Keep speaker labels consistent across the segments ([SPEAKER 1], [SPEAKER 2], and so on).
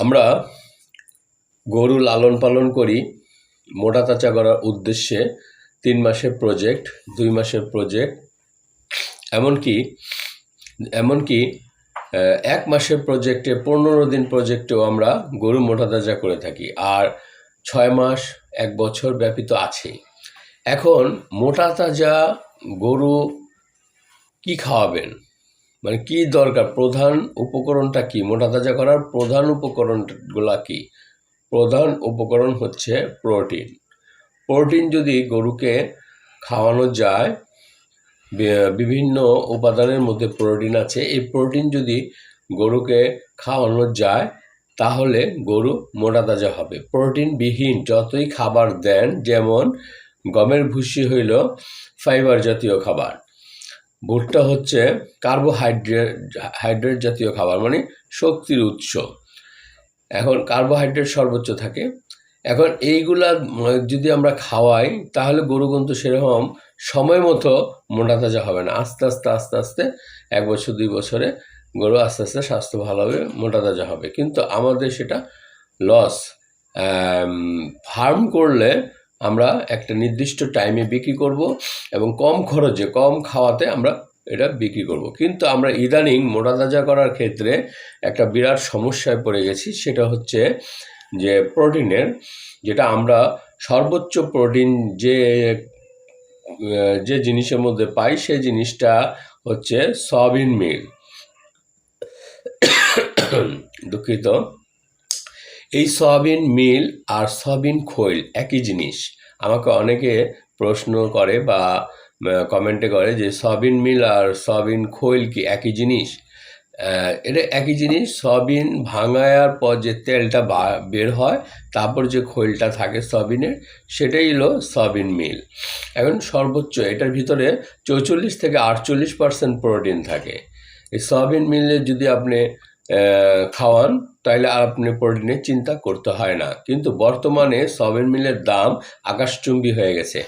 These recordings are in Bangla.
[SPEAKER 1] আমরা গরু লালন পালন করি মোটা তাচা করার উদ্দেশ্যে তিন মাসের প্রজেক্ট দুই মাসের প্রজেক্ট এমনকি এমনকি এক মাসের প্রজেক্টে পনেরো দিন প্রজেক্টেও আমরা গরু মোটা তাজা করে থাকি। আর ছয় মাস, এক বছর ব্যাপী তো আছেই। এখন মোটা তাজা গরু কি খাওয়াবেন? মানে কি দরকার? প্রধান উপকরণটা কি? মোটা তাজা করার প্রধান উপকরণগুলা কি? প্রধান উপকরণ হচ্ছে প্রোটিন। প্রোটিন যদি গরুকে খাওয়ানো যায় বিভিন্ন উপাদানের মধ্যে প্রোটিন আছে, এই প্রোটিন যদি গরুকে খাওয়ানো যায়, তাহলে গরু মোটা তাজা হবে। প্রোটিনবিহীন যতই খাবার দেন, যেমন গমের ভুসি হইল ফাইবার জাতীয় খাবার ভুট্টা হচ্ছে কার্বোহাইড্রেট হাইড্রেট জাতীয় খাবার মানে শক্তির উৎস। এখন কার্বোহাইড্রেট সর্বোচ্চ থাকে। এখন এইগুলা যদি আমরা খাওয়াই, তাহলে গরু কিন্তু সেরকম সময় মতো মোটা তাজা হবে না। আস্তে আস্তে আস্তে আস্তে এক বছর, দুই বছরে গরু আস্তে আস্তে স্বাস্থ্য ভালো হবে মোটা তাজা হবে। কিন্তু আমাদের সেটা লস ফার্ম করলে আমরা একটা নির্দিষ্ট টাইমে বিক্রি করব এবং কম খরচে, কম খাওয়াতে আমরা এটা বিক্রি করব। কিন্তু আমরা ইদানিং মোটা তাজা করার ক্ষেত্রে একটা বিরাট সমস্যায় পড়ে গেছি, সেটা হচ্ছে যে প্রোটিনের, যেটা আমরা সর্বোচ্চ প্রোটিন যে যে জিনিসের মধ্যে পাই, সেই জিনিসটা হচ্ছে সয়াবিন মিল। দুঃখিত। এই সয়াবিন মিল আর সয়াবিন খৈল একই জিনিস। আমাকে অনেকে প্রশ্ন করে বা কমেন্টে করে যে সয়াবিন মিল আর সয়াবিন খৈল কি একই জিনিস? এটা একই জিনিস, সয়াবিন ভাঙায়ার পর যে তেলটা বের হয়, তারপর যে খৈলটা থাকে সয়াবিনের, সেটাই হলো সয়াবিন মিল। এখন সর্বোচ্চ এটার ভিতরে চৌচল্লিশ থেকে আটচল্লিশ পার্সেন্ট প্রোটিন থাকে। এই সয়াবিন মিলে যদি আপনি খাওয়ান তাহলে আর আপনি প্রোটিনের চিন্তা করতে হয় না। কিন্তু বর্তমানে সয়াবিন মিলের দাম আকাশচুম্বী হয়ে গেছে।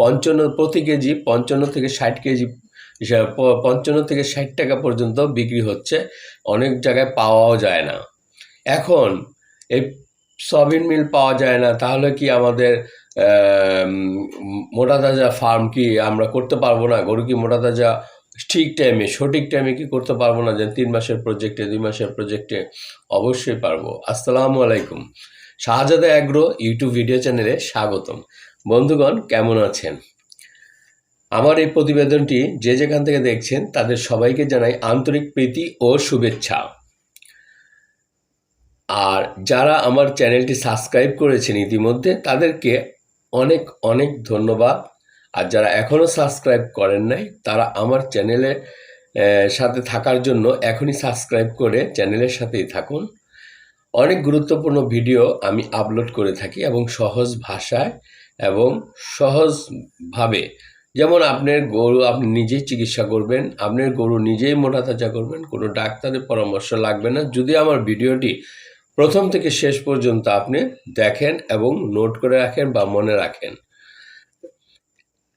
[SPEAKER 1] পঞ্চান্ন প্রতি কেজি পঞ্চান্ন থেকে ষাট কেজি পঞ্চান্ন থেকে ষাট টাকা পর্যন্ত বিক্রি হচ্ছে। অনেক জায়গায় পাওয়াও যায় না। এখন এই সয়াবিন মিল পাওয়া যায় না তাহলে কি আমাদের আম, মোটা তাজা ফার্ম কি আমরা করতে পারব না? গরু কি মোটা তাজা ঠিক টাইমে সঠিক টাইমে কি করতে পারব না যে তিন মাসের প্রজেক্টে দুই মাসের প্রজেক্টে অবশ্যই পারব। আসসালামু আলাইকুম। শাহজাদা অ্যাগ্রো ইউটিউব ভিডিও চ্যানেলে স্বাগতম। বন্ধুগণ, কেমন আছেন? আমার এই প্রতিবেদনটি যে যেখান থেকে দেখছেন, তাদের সবাইকে জানাই আন্তরিক প্রীতি ও শুভেচ্ছা। আর যারা আমার চ্যানেলটি সাবস্ক্রাইব করেছেন ইতিমধ্যে, তাদেরকে অনেক অনেক ধন্যবাদ। আর যারা এখনও সাবস্ক্রাইব করেন নাই তারা আমার চ্যানেলের আহ, সাথে থাকার জন্য এখনই সাবস্ক্রাইব করে চ্যানেলের সাথেই থাকুন। অনেক গুরুত্বপূর্ণ ভিডিও আমি আপলোড করে থাকি এবং সহজ ভাষায় এবং সহজভাবে যেমন আপনার গরু আপনি নিজেই চিকিৎসা করবেন আপনার গরু নিজেই মোটা তাজা করবেন কোনো ডাক্তারের পরামর্শ লাগবে না। যদি আমার ভিডিওটি প্রথম থেকে শেষ পর্যন্ত আপনি দেখেন এবং নোট করে রাখেন বা মনে রাখেন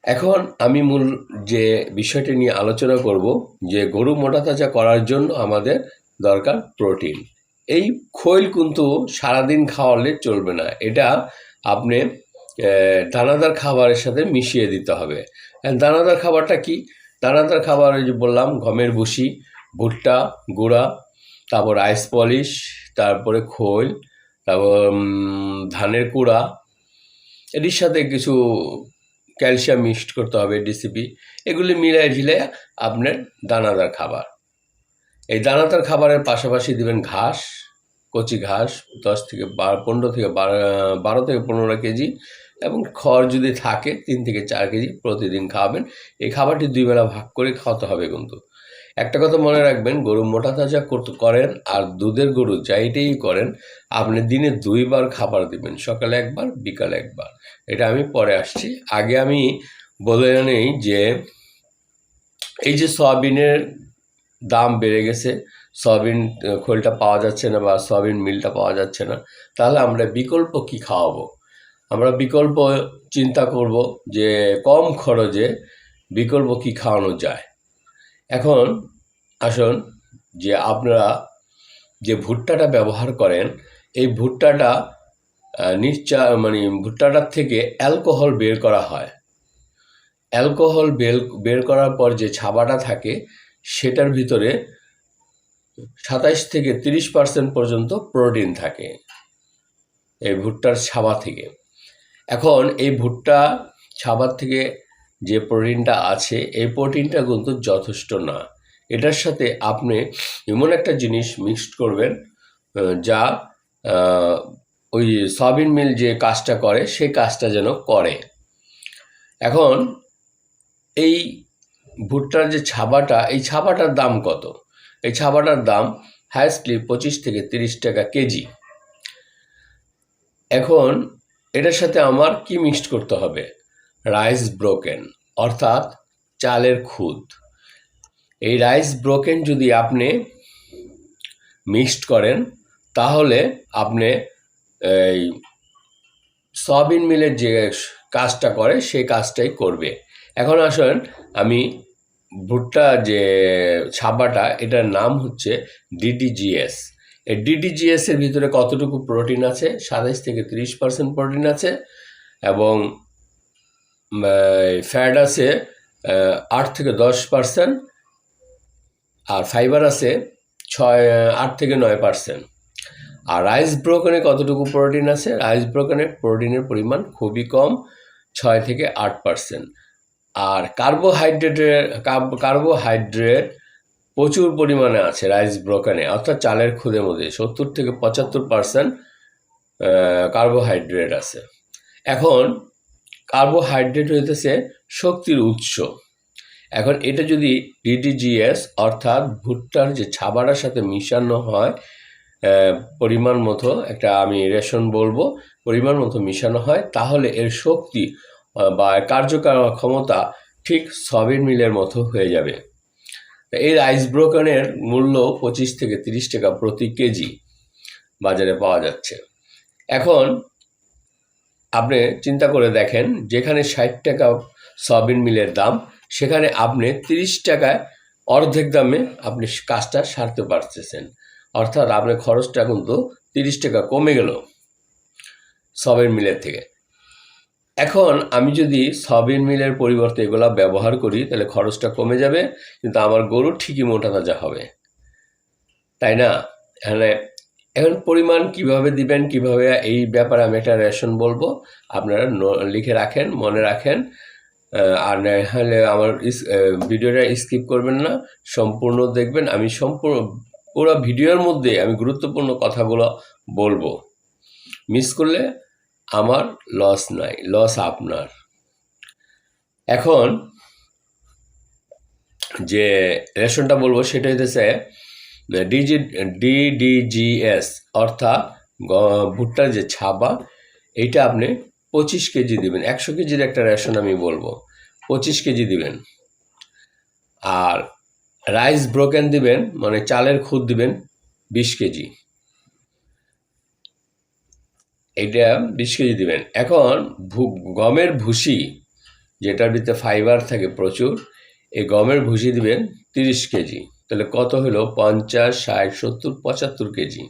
[SPEAKER 1] এখন আমি মূল যে বিষয়টি নিয়ে আলোচনা করব, যে গরু মোটা তাজা করার জন্য আমাদের দরকার প্রোটিন। এই খৈল কিন্তু সারাদিন খাওয়ালে চলবে না। এটা আপনি দানাদার খাবারের সাথে মিশিয়ে দিতে হবে। দানাদার খাবারটা কি? দানাদার খাবার যে বললাম, গমের ভুসি, ভুট্টা, গুঁড়া, তারপর আইস পলিশ, তারপরে খৈল, তারপর ধানের কুড়া, এটির সাথে কিছু ক্যালসিয়াম মিক্সড করতে হবে ডিসিপি এগুলি মিলাই ঝিলে আপনার দানাদার খাবার। এই দানাদার খাবারের পাশাপাশি দিবেন ঘাস, কচি ঘাস, দশ থেকে বারো, পনেরো থেকে বারো থেকে পনেরো কেজি এবং খড় যদি থাকে, তিন থেকে চার কেজি প্রতিদিন খাওয়াবেন। এই খাবারটি দুই বেলা ভাগ করে খাওয়াতে হবে কিন্তু। একটা কথা মনে রাখবেন, গরু মোটা তাজা করেন আর দুধের গরু যাইটাই করেন, আপনি দিনে দুইবার খাবার দিবেন, সকালে একবার, বিকালে একবার। এটা আমি পরে আসছি। আগে আমি বলে নেই যে, এই যে সয়াবিনের দাম বেড়ে গেছে, সয়াবিন খোলটা পাওয়া যাচ্ছে না বা সয়াবিন মিলটা পাওয়া যাচ্ছে না, তাহলে আমরা বিকল্প কি খাওয়াবো? আমরা বিকল্প চিন্তা করব যে কম খরচে বিকল্প কি খাওয়ানো যায়। এখন আসুন যে আপনারা যে ভুট্টাটা ব্যবহার করেন এই ভুট্টাটা আহ, নিশ্চা মানে ভুট্টাটার থেকে অ্যালকোহল বের করা হয়। অ্যালকোহল বের বের করার পর যে ছাবাটা থাকে সেটার ভিতরে সাতাইশ থেকে তিরিশ পার্সেন্ট পর্যন্ত প্রোটিন থাকে এই ভুট্টার ছাবা থেকে। এখন এই ভুট্টা ছাবার থেকে যে প্রোটিনটা আছে, এই প্রোটিনটা কিন্তু যথেষ্ট না। এটার সাথে আপনি এমন একটা জিনিস মিক্সড করবেন যা ওই সয়াবিন মিল যে কাজটা করে, সেই কাজটা যেন করে। এখন, এই ভুট্টার যে ছাবাটা, এই ছাবাটার দাম কত? এই ছাবাটার দাম হাইস্টলি পঁচিশ থেকে তিরিশ টাকা কেজি। এখন, এটার সাথে আমার কি মিক্সড করতে হবে? রাইস ব্রোকেন অর্থাৎ চালের খুদ। এই রাইস ব্রোকেন যদি আপনি মিক্সড করেন, তাহলে আপনি এই সয়াবিন মিলের যে কাজটা করে সেই কাজটাই করবে। এখন আসেন, আমি ভুট্টা যে ছাপাটা, এটার নাম হচ্ছে ডিডিজিএস এই ডিডিজিএস এর ভিতরে কতটুকু প্রোটিন আছে? সাতাইশ থেকে তিরিশ পার্সেন্ট প্রোটিন আছে এবং ফ্যাট আছে আট থেকে দশ পার্সেন্ট আর ফাইবার আছে ছয় আট থেকে নয় পার্সেন্ট আর রাইস ব্রোকনে কতটুকু প্রোটিন আছে? রাইস ব্রোকনে প্রোটিনের পরিমাণ খুবই কম, ছয় থেকে আট পার্সেন্ট আর কার্বোহাইড্রেটের কার্বোহাইড্রেট প্রচুর পরিমাণে আছে রাইস ব্রোকানে অর্থাৎ চালের খুদের মধ্যে সত্তর থেকে পঁচাত্তর পার্সেন্ট কার্বোহাইড্রেট আছে। এখন কার্বোহাইড্রেট হইতেছে শক্তির উৎস। এখন এটা যদি ডিডিজিএস অর্থাৎ ভুট্টার যে ছাবাড়ার সাথে মিশানো হয় পরিমাণ মতো একটা আমি রেশন বলব, পরিমাণ মতো মিশানো হয়, তাহলে এর শক্তি বা কার্যকর ক্ষমতা ঠিক সবিন মিলের মতো হয়ে যাবে। এই রাইস ব্রোকনের মূল্য পঁচিশ থেকে তিরিশ টাকা প্রতি কেজি বাজারে পাওয়া যাচ্ছে। এখন আপনি চিন্তা করে দেখেন, যেখানে ষাট টাকা সয়াবিন মিলের দাম, সেখানে আপনি তিরিশ টাকায় অর্ধেক দামে আপনি কাজটা সারতে পারতেছেন। অর্থাৎ আপনার খরচটা কিন্তু তিরিশ টাকা কমে গেল সয়াবিন মিলের থেকে। এখন আমি যদি সয়াবিন মিলের পরিবর্তে এগুলো ব্যবহার করি, তাহলে খরচটা কমে যাবে, কিন্তু আমার গরু ঠিকই মোটা তাজা হবে। তাই না? এখানে এখন পরিমাণ কীভাবে দিবেন, কীভাবে এই ব্যাপারে আমি একটা রেশন বলব, আপনারা লিখে রাখেন, মনে রাখেন আর না হলে আমার ভিডিওটা স্কিপ করবেন না, সম্পূর্ণ দেখবেন, আমি সম্পূর্ণ, পুরো ভিডিওর মধ্যে আমি গুরুত্বপূর্ণ কথাগুলো বলব। মিস করলে আমার লস নাই লস আপনার। এখন যে রেশনটা বলব, সেটা হইতেছে ডিজি ডিডিজিএস অর্থাৎ ভুট্টার যে ছাবা এইটা আপনি পঁচিশ কেজি দিবেন। একশো কেজির একটা রেশন আমি বলব। পঁচিশ কেজি দিবেন। আর রাইস ব্রোকেন দিবেন মানে চালের খুদ দিবেন, বিশ কেজি। এইটা বিশ কেজি দিবেন। এখন গমের ভুসি, যেটার ভিতরে ফাইবার থাকে প্রচুর, এই গমের ভুসি দিবেন তিরিশ কেজি। তাহলে কত হলো? পঞ্চাশ, ষাট, সত্তর, পঁচাত্তর কেজি।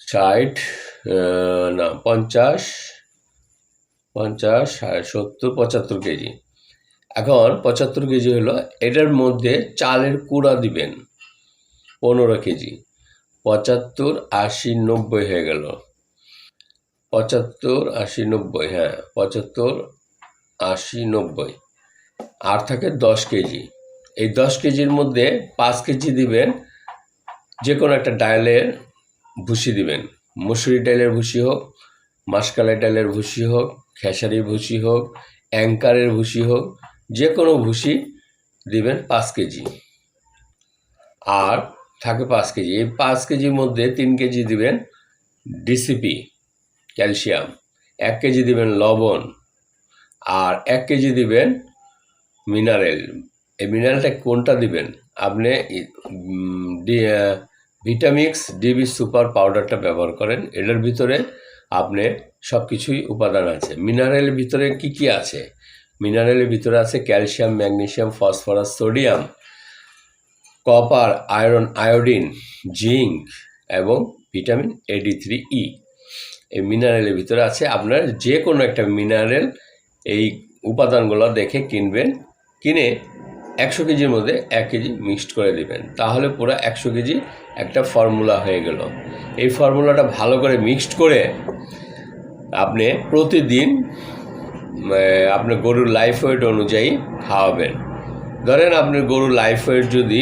[SPEAKER 1] ষাট না, পঞ্চাশ পঞ্চাশ, ষাট, সত্তর, পঁচাত্তর কেজি। এখন পঁচাত্তর কেজি হলো, এটার মধ্যে চালের কুড়া দিবেন, পনেরো কেজি। পঁচাত্তর, আশি, নব্বই হয়ে গেল। পঁচাত্তর, আশি, নব্বই হ্যাঁ পঁচাত্তর, আশি, নব্বই। আর থাকে দশ কেজি। এই দশ কেজির মধ্যে পাঁচ কেজি দিবেন যে কোনো একটা ডালের ভুসি দিবেন। মুসুরি ডালের ভুসি হোক, মাসকালাই ডালের ভুসি হোক, খেসারির ভুসি হোক, অ্যাঙ্কারের ভুসি হোক যে কোনো ভুসি দিবেন পাঁচ কেজি। আর থাকে পাঁচ কেজি। এই পাঁচ কেজির মধ্যে তিন কেজি দিবেন ডিসিপি, ক্যালসিয়াম, এক কেজি দিবেন লবণ, আর এক কেজি দিবেন মিনারেল। এই মিনারেলটা কোনটা দিবেন? আপনি ভিটামিক্স ডিবি সুপার পাউডারটা ব্যবহার করেন। এটার ভিতরে আপনি সব কিছুই উপাদান আছে। মিনারেলের ভিতরে কি কি আছে? মিনারেলের ভিতরে আছে calcium magnesium phosphorus sodium copper iron iodine zinc এবং ভিটামিন এডি থ্রি ই এই মিনারেলের ভিতরে আছে। আপনার যে কোনো একটা মিনারেল এই উপাদানগুলো দেখে কিনবেন। কিনে একশো কেজির মধ্যে এক কেজি মিক্সড করে দিবেন। তাহলে পুরো একশো কেজি একটা ফর্মুলা হয়ে গেল। এই ফর্মুলাটা ভালো করে মিক্সড করে আপনি প্রতিদিন আপনার গরুর লাইফ ওয়েট অনুযায়ী খাওয়াবেন। ধরেন আপনার গরুর লাইফ ওয়েট যদি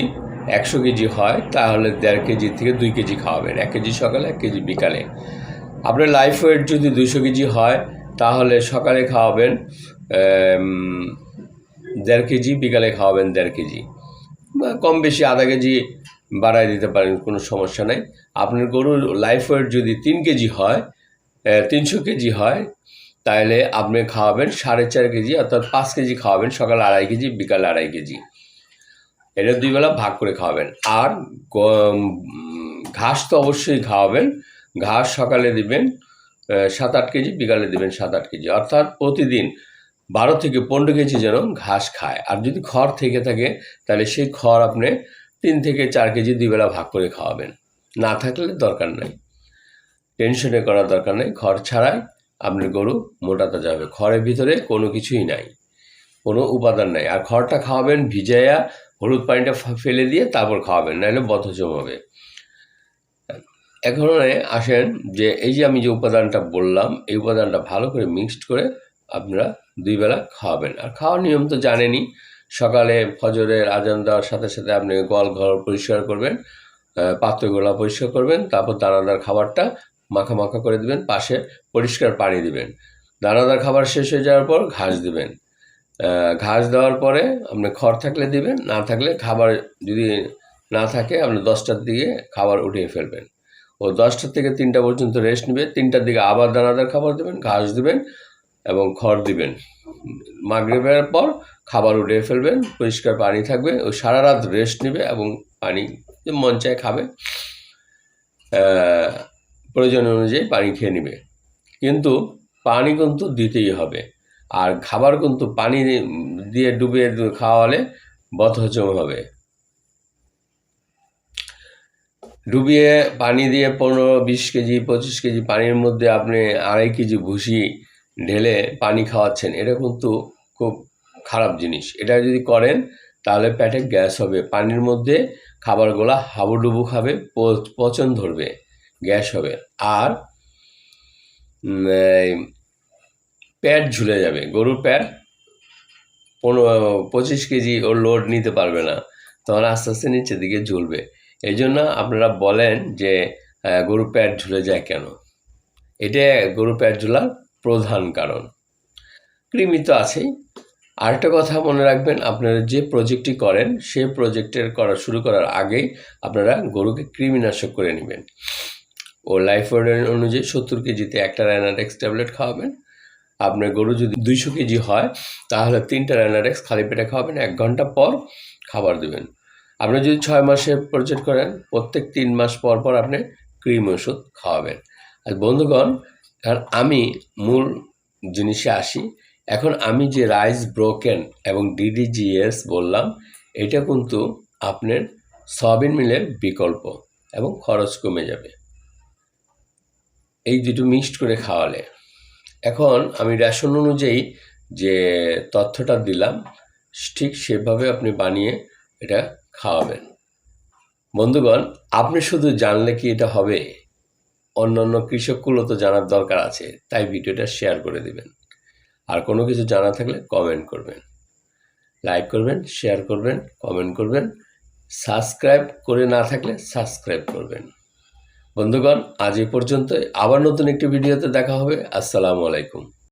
[SPEAKER 1] একশো কেজি হয়, তাহলে দেড় কেজি থেকে দুই কেজি খাওয়াবেন। এক কেজি সকালে, এক কেজি বিকালে। আপনার লাইফ ওয়েট যদি দুশো কেজি হয়, তাহলে সকালে খাওয়াবেন দেড় কেজি, বিকালে খাওয়াবেন দেড় কেজি। বা কম বেশি আধা কেজি বাড়ায় দিতে পারেন, কোনো সমস্যা নাই। আপনার গরুর লাইফ ওয়েট যদি তিন কেজি হয় তিনশো কেজি হয় তাহলে আপনি খাওয়াবেন সাড়ে চার কেজি, অর্থাৎ পাঁচ কেজি খাওয়াবেন, সকাল আড়াই কেজি, বিকালে আড়াই কেজি। এটা দুই বেলা ভাগ করে খাওয়াবেন। আর ঘাস তো অবশ্যই খাওয়াবেন। ঘাস সকালে দিবেন সাত আট কেজি, বিকালে দিবেন সাত আট কেজি। অর্থাৎ প্রতিদিন বারো থেকে পনেরো কেজি যেন ঘাস খায়। আর যদি খড় থেকে থাকে, তাহলে সেই খড় আপনি তিন থেকে চার কেজি দুই বেলা ভাগ করে খাওয়াবেন। না থাকলে দরকার নাই। টেনশনে করার দরকার নেই। খড় ছাড়াই আপনার গরু মোটাতে যাবে খড়ের ভিতরে কোনো কিছুই নাই। কোনো উপাদান নাই। আর খড়টা খাওয়াবেন, ভিজাইয়া হলুদ পানিটা ফেলে দিয়ে তারপর খাওয়াবেন, নাহলে বদহজম হবে। এখন আসেন যে, এই যে আমি যে উপাদানটা বললাম, এই উপাদানটা ভালো করে মিক্সড করে আপনারা দুই বেলা খাওয়াবেন। আর খাওয়ার নিয়ম তো জানেনই, সকালে ফজরের আজান দেওয়ার সাথে সাথে আপনি গোয়াল ঘর পরিষ্কার করবেন পাত্রগুলা পরিষ্কার করবেন, তারপর দানাদার খাবারটা মাখা মাখা করে দিবেন, পাশে পরিষ্কার পানি দিবেন। দানাদার খাবার শেষ হয়ে যাওয়ার পর ঘাস দিবেন। ঘাস দেওয়ার পরে আপনি খড় থাকলে দিবেন, না থাকলে খাবার যদি না থাকে, আপনি দশটার দিকে খাবার উঠিয়ে ফেলবেন। ও দশটা থেকে তিনটা পর্যন্ত রেস্ট নেবে, তিনটার দিকে আবার দানাদার খাবার দেবেন, ঘাস দিবেন এবং খড় দিবেন। মাগরিবের পর খাবার উঠিয়ে ফেলবেন, পরিষ্কার পানি থাকবে ও সারা রাত রেস্ট নেবে এবং পানি মন চায় খাবে প্রয়োজন অনুযায়ী পানি খেয়ে নেবে। কিন্তু পানি কিন্তু দিতেই হবে। আর খাবার কিন্তু পানি দিয়ে ডুবিয়ে খাওয়ালে বদহজম হবে। ডুবিয়ে পানি দিয়ে পনেরো, বিশ কেজি, পঁচিশ কেজি পানির মধ্যে আপনি আড়াই কেজি ভুসি ঢেলে পানি খাওয়াচ্ছেন, এটা কিন্তু খুব খারাপ জিনিস। এটা যদি করেন, তাহলে পেটে গ্যাস হবে, পানির মধ্যে খাবারগুলা হাবুডুবু খাবে পচন ধরবে, গ্যাস হবে। আর প্যাট ঝুলে যাবে, গরুর প্যাট পনেরো, পঁচিশ কেজি ওর লোড নিতে পারবে না, তখন আস্তে আস্তে নিচের দিকে ঝুলবে। এই জন্য আপনারা বলেন যে গরুর প্যাট ঝুলে যায় কেন? এটা গরুর প্যাট ঝুলার প্রধান কারণ। কৃমি তো আছেই। আরেকটা কথা মনে রাখবেন, আপনারা যে প্রজেক্টটি করেন, সেই প্রজেক্টের করা শুরু করার আগেই আপনারা গরুকে কৃমিনাশক করে নেবেন। ও লাইফ অনুযায়ী সত্তর কেজিতে একটা র্যানাডেক্স ট্যাবলেট খাওয়াবেন। আপনার গরু যদি দুইশো কেজি হয়, তাহলে তিনটা র্যানাডেক্স খালি পেটে খাওয়াবেন। এক ঘণ্টা পর খাবার দেবেন। আপনি যদি ছয় মাসে প্রজেক্ট করেন, প্রত্যেক তিন মাস পর পর আপনি ক্রিম ওষুধ খাওয়াবেন। আর বন্ধুগণ আর আমি মূল জিনিসে আসি। এখন আমি যে রাইস ব্রোকেন এবং ডিডিজিএস বললাম, এটা কিন্তু আপনার সয়াবিন মিলের বিকল্প এবং খরচ কমে যাবে। এই দুটো মিক্সড করে খাওয়ালে। এখন আমি রেশন অনুযায়ী যে তথ্যটা দিলাম, ঠিক সেভাবে আপনি বানিয়ে এটা খাওয়াবেন। বন্ধুগণ, আপনি শুধু জানলে কি এটা হবে? অন্যান্য কৃষকগুলো তো জানার দরকার আছে, তাই ভিডিওটা শেয়ার করে দেবেন। আর কোনো কিছু জানা থাকলে কমেন্ট করবেন। লাইক করবেন শেয়ার করবেন কমেন্ট করবেন সাবস্ক্রাইব করে না থাকলে সাবস্ক্রাইব করবেন। বন্ধুগণ, আজ এ পর্যন্ত আবার নতুন একটি ভিডিওতে দেখা হবে। আসসালামু আলাইকুম।